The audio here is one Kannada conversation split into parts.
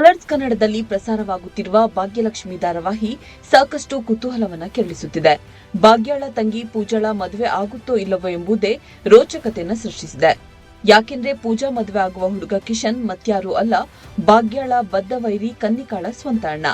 ಕಲರ್ಸ್ ಕನ್ನಡದಲ್ಲಿ ಪ್ರಸಾರವಾಗುತ್ತಿರುವ ಭಾಗ್ಯಲಕ್ಷ್ಮಿ ಧಾರಾವಾಹಿ ಸಾಕಷ್ಟು ಕುತೂಹಲವನ್ನ ಕೆರಳಿಸುತ್ತಿದೆ. ಭಾಗ್ಯಾಳ ತಂಗಿ ಪೂಜಾಳ ಮದುವೆ ಆಗುತ್ತೋ ಇಲ್ಲವೋ ಎಂಬುದೇ ರೋಚಕತೆಯನ್ನು ಸೃಷ್ಟಿಸಿದೆ. ಯಾಕೆಂದ್ರೆ ಪೂಜಾ ಮದುವೆ ಆಗುವ ಹುಡುಗ ಕಿಶನ್ ಮತ್ಯಾರೂ ಅಲ್ಲ, ಭಾಗ್ಯಾಳ ಬದ್ಧ ವೈರಿ ಕನ್ನಿಕಾಳ ಸ್ವಂತ ಅಣ್ಣ.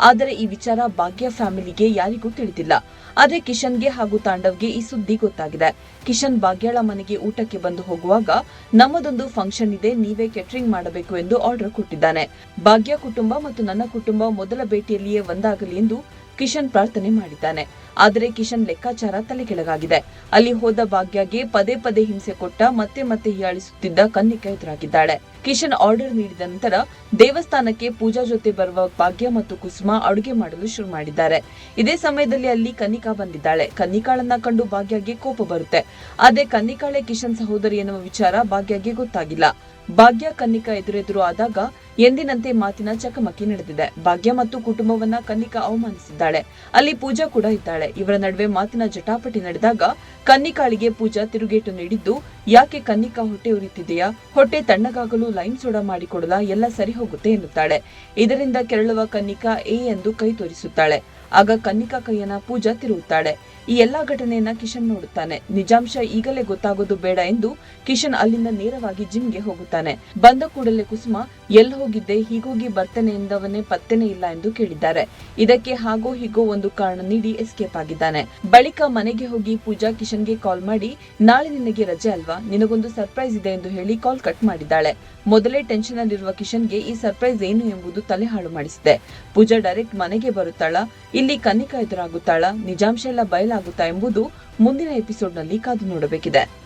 ಆದರೆ ಈ ವಿಚಾರ ಭಾಗ್ಯ ಫ್ಯಾಮಿಲಿಗೆ ಯಾರಿಗೂ ತಿಳಿದಿಲ್ಲ. ಆದರೆ ಕಿಶನ್ಗೆ ಹಾಗೂ ತಾಂಡವ್ಗೆ ಈ ಸುದ್ದಿ ಗೊತ್ತಾಗಿದೆ. ಕಿಶನ್ ಭಾಗ್ಯಳ ಮನೆಗೆ ಊಟಕ್ಕೆ ಬಂದು ಹೋಗುವಾಗ, ನಮ್ಮದೊಂದು ಫಂಕ್ಷನ್ ಇದೆ, ನೀವೇ ಕೆಟರಿಂಗ್ ಮಾಡಬೇಕು ಎಂದು ಆರ್ಡರ್ ಕೊಟ್ಟಿದ್ದಾನೆ. ಭಾಗ್ಯ ಕುಟುಂಬ ಮತ್ತು ನನ್ನ ಕುಟುಂಬ ಮೊದಲ ಭೇಟಿಯಲ್ಲಿಯೇ ಒಂದಾಗಲಿ ಎಂದು ಕಿಶನ್ ಪ್ರಾರ್ಥನೆ ಮಾಡಿದ್ದಾನೆ. ಆದರೆ ಕಿಶನ್ ಲೆಕ್ಕಾಚಾರ ತಲೆಕೆಳಗಾಗಿದೆ. ಅಲ್ಲಿ ಹೋದ ಭಾಗ್ಯಗೆ ಪದೇ ಪದೇ ಹಿಂಸೆ ಕೊಟ್ಟ, ಮತ್ತೆ ಮತ್ತೆ ಹೀಯಾಳಿಸುತ್ತಿದ್ದ ಕನ್ನಿಕ ಎದುರಾಗಿದ್ದಾಳೆ. ಕಿಶನ್ ಆರ್ಡರ್ ನೀಡಿದ ನಂತರ ದೇವಸ್ಥಾನಕ್ಕೆ ಪೂಜಾ ಜೊತೆ ಬರುವ ಭಾಗ್ಯ ಮತ್ತು ಕುಸುಮ ಅಡುಗೆ ಮಾಡಲು ಶುರು ಮಾಡಿದ್ದಾರೆ. ಇದೇ ಸಮಯದಲ್ಲಿ ಅಲ್ಲಿ ಕನ್ನಿಕಾ ಬಂದಿದ್ದಾಳೆ. ಕನ್ನಿಕಾಳನ್ನ ಕಂಡು ಭಾಗ್ಯಗೆ ಕೋಪ ಬರುತ್ತೆ. ಆದ್ರೆ ಕನ್ನಿಕಾಳೆ ಕಿಶನ್ ಸಹೋದರಿ ಎನ್ನುವ ವಿಚಾರ ಭಾಗ್ಯಗೆ ಗೊತ್ತಾಗಿಲ್ಲ. ಭಾಗ್ಯ ಕನ್ನಿಕಾ ಎದುರೆದುರು ಆದಾಗ ಎಂದಿನಂತೆ ಮಾತಿನ ಚಕಮಕಿ ನಡೆದಿದೆ. ಭಾಗ್ಯ ಮತ್ತು ಕುಟುಂಬವನ್ನ ಕನ್ನಿಕಾ ಅವಮಾನಿಸಿದ್ದಾಳೆ. ಅಲ್ಲಿ ಪೂಜಾ ಕೂಡ ಇದ್ದಾಳೆ. ಇವರ ನಡುವೆ ಮಾತಿನ ಜಟಾಪಟಿ ನಡೆದಾಗ ಕನ್ನಿಕಾಳಿಗೆ ಪೂಜಾ ತಿರುಗೇಟು ನೀಡಿದ್ದು, ಯಾಕೆ ಕನ್ನಿಕಾ ಹೊಟ್ಟೆ ಉರಿತಿದೆಯಾ ಹೊಟ್ಟೆ ತಣ್ಣಗಾಗಲು ಲೈನ್ ಸೋಡಾ ಮಾಡಿಕೊಡಲ ಎಲ್ಲ ಸರಿ ಹೋಗುತ್ತೆ ಎನ್ನುತ್ತಾಳೆ. ಇದರಿಂದ ಕೆರಳುವ ಕನ್ನಿಕಾ ಎ ಎಂದು ಕೈ ತೋರಿಸುತ್ತಾಳೆ. ಆಗ ಕನ್ನಿಕಾ ಕೈಯನ್ನ ಪೂಜಾ ತಿರುಗುತ್ತಾಳೆ ಈ ಎಲ್ಲಾ ಘಟನೆಯನ್ನ ಕಿಶನ್ ನೋಡುತ್ತಾನೆ. ನಿಜಾಂಶ ಈಗಲೇ ಗೊತ್ತಾಗೋದು ಬೇಡ ಎಂದು ಕಿಶನ್ ಅಲ್ಲಿಂದ ನೇರವಾಗಿ ಜಿಮ್ಗೆ ಹೋಗುತ್ತಾನೆ. ಬಂದ ಕೂಡಲೇ ಕುಸುಮ, ಎಲ್ ಹೋಗಿದ್ದೆ? ಹೀಗೋಗಿ ಬರ್ತೇನೆ ಎಂದವನೇ ಪತ್ತೆನೇ ಇಲ್ಲ ಎಂದು ಕೇಳಿದ್ದಾರೆ. ಇದಕ್ಕೆ ಹಾಗೋ ಹೀಗೋ ಒಂದು ಕಾರಣ ನೀಡಿ ಎಸ್ಕೇಪ್ ಆಗಿದ್ದಾನೆ. ಬಳಿಕ ಮನೆಗೆ ಹೋಗಿ ಪೂಜಾ ಕಿಶನ್ಗೆ ಕಾಲ್ ಮಾಡಿ, ನಾಳೆ ನಿನಗೆ ರಜೆ ಅಲ್ವಾ? ನಿನಗೊಂದು ಸರ್ಪ್ರೈಸ್ ಇದೆ ಎಂದು ಹೇಳಿ ಕಾಲ್ ಕಟ್ ಮಾಡಿದ್ದಾಳೆ. ಮೊದಲೇ ಟೆನ್ಷನ್ ಅಲ್ಲಿರುವ ಕಿಶನ್ಗೆ ಈ ಸರ್ಪ್ರೈಸ್ ಏನು ಎಂಬುದು ತಲೆ ಹಾಳು ಮಾಡಿಸಿದೆ. ಪೂಜಾ ಡೈರೆಕ್ಟ್ ಮನೆಗೆ ಬರುತ್ತಾಳ. ಇಲ್ಲಿ ಕನ್ನಿಕಾ ಎದುರಾಗುತ್ತಾಳ. ನಿಜಾಂಶ ಎಲ್ಲ ಬಯಲಾಗುತ್ತಾ ಎಂಬುದು ಮುಂದಿನ ಎಪಿಸೋಡ್ನಲ್ಲಿ ಕಾದು ನೋಡಬೇಕಿದೆ.